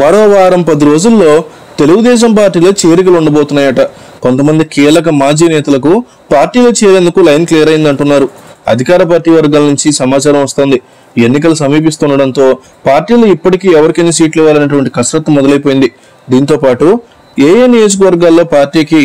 మరో వారం పది రోజుల్లో తెలుగుదేశం పార్టీలో చేరికలు ఉండబోతున్నాయట. కొంతమంది కీలక మాజీ నేతలకు పార్టీలో చేరేందుకు లైన్ క్లియర్ అయిందంటున్నారు. అధికార పార్టీ వర్గాల నుంచి సమాచారం వస్తోంది. ఎన్నికలు సమీపిస్తుండడంతో పార్టీలో ఇప్పటికీ ఎవరికైనా సీట్లు ఇవ్వాలనేటువంటి కసరత్తు మొదలైపోయింది. దీంతో పాటు ఏ ఏ నియోజకవర్గాల్లో పార్టీకి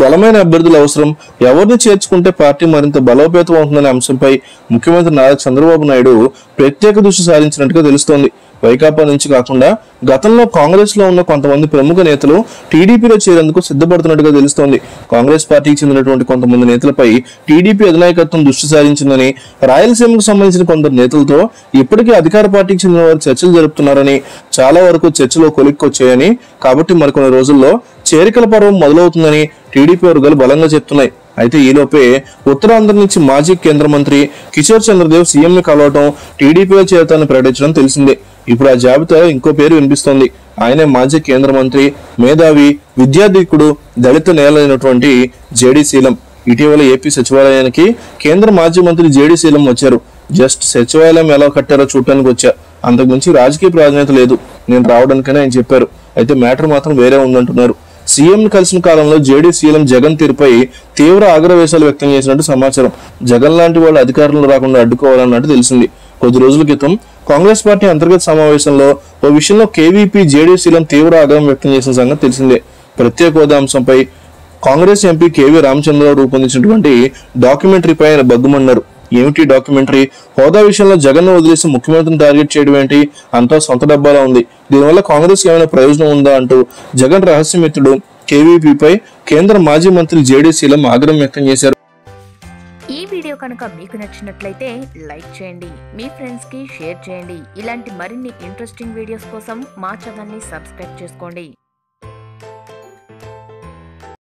బలమైన అభ్యర్థులు అవసరం. ఎవరిని చేర్చుకుంటే పార్టీ మరింత బలోపేతం అవుతుందనే అంశంపై ముఖ్యమంత్రి నారా చంద్రబాబు నాయుడు ప్రత్యేక దృష్టి సారించినట్టుగా తెలుస్తోంది. వైకాపా నుంచి కాకుండా గతంలో కాంగ్రెస్లో ఉన్న కొంతమంది ప్రముఖ నేతలు టీడీపీలో చేరేందుకు సిద్ధపడుతున్నట్టుగా తెలుస్తోంది. కాంగ్రెస్ పార్టీకి చెందినటువంటి కొంతమంది నేతలపై టీడీపీ అధినాయకత్వం దృష్టి సారించిందని రాయలసీమకు సంబంధించిన కొందరు నేతలతో ఇప్పటికే అధికార పార్టీకి చెందిన వారు చర్చలు జరుపుతున్నారని చాలా వరకు చర్చలో కొలిక్కొచ్చాయని కాబట్టి మరికొన్ని రోజుల్లో చేరికల పర్వం మొదలవుతుందని టీడీపీ వర్గాలు బలంగా చెప్తున్నాయి. అయితే ఈలోపే ఉత్తరాంధ్ర నుంచి మాజీ కేంద్ర మంత్రి కిషోర్ చంద్రదేవ్ సీఎంని కలవటం టీడీపీలో చేరతాన్ని ప్రకటించడం తెలిసిందే. ఇప్పుడు ఆ జాబితాలో ఇంకో పేరు వినిపిస్తోంది. ఆయనే మాజీ కేంద్ర మంత్రి మేధావి విద్యాధికుడు దళిత నేలైనటువంటి జేడీ శీలం. ఇటీవల ఏపీ సచివాలయానికి కేంద్ర మాజీ మంత్రి జేడీ శీలం వచ్చారు. జస్ట్ సచివాలయం ఎలా కట్టారో చూడటానికి వచ్చా. అంతకుమించి రాజకీయ ప్రాధాన్యత లేదు. నేను రావడానికనే ఆయన చెప్పారు. అయితే మ్యాటర్ మాత్రం వేరే ఉందంటున్నారు. సీఎం కలిసిన కాలంలో జేడీ సీఎం జగన్ తీరుపై తీవ్ర ఆగ్రవేశాలు వ్యక్తం చేసినట్టు సమాచారం. జగన్ లాంటి వాళ్ళు అధికారంలో రాకుండా అడ్డుకోవాలన్నట్టు తెలిసింది. కొద్ది రోజుల క్రితం కాంగ్రెస్ పార్టీ అంతర్గత సమావేశంలో ఓ విషయంలో కేవీపీ జేడీ సీఎం తీవ్ర ఆగ్రహం వ్యక్తం చేసిన సంగతి తెలిసిందే. ప్రత్యేక హోదా అంశంపై కాంగ్రెస్ ఎంపీ కేవీ రామచంద్రరావు రూపొందించినటువంటి డాక్యుమెంటరీపై ఆయన బగ్గుమన్నారు. ఏమిటి డాక్యుమెంటరీ? హోదా విషయంలో జగన్ వదిలేసి ముఖ్యమంత్రిని టార్గెట్ చేయడం ఏంటి? అంతా సొంత డబ్బాలో ఉంది. దీనివల్ల కాంగ్రెస్ ఏమైనా ప్రయోజనం ఉందా అంటూ జగన్ రహస్యమిత్రుడు కేవీపీపై కేంద్ర మాజీ మంత్రి జేడీ సీలం ఆగ్రహం వ్యక్తం చేశారు. ఈ వీడియో కనుక మీకు నచ్చినట్లయితే లైక్ చేయండి మీ ఫ్రెండ్స్కి షేర్ చేయండి. ఇలాంటి మరిన్ని ఇంట్రెస్టింగ్ వీడియోస్ కోసం మా ఛానల్ని సబ్స్క్రైబ్ చేసుకోండి.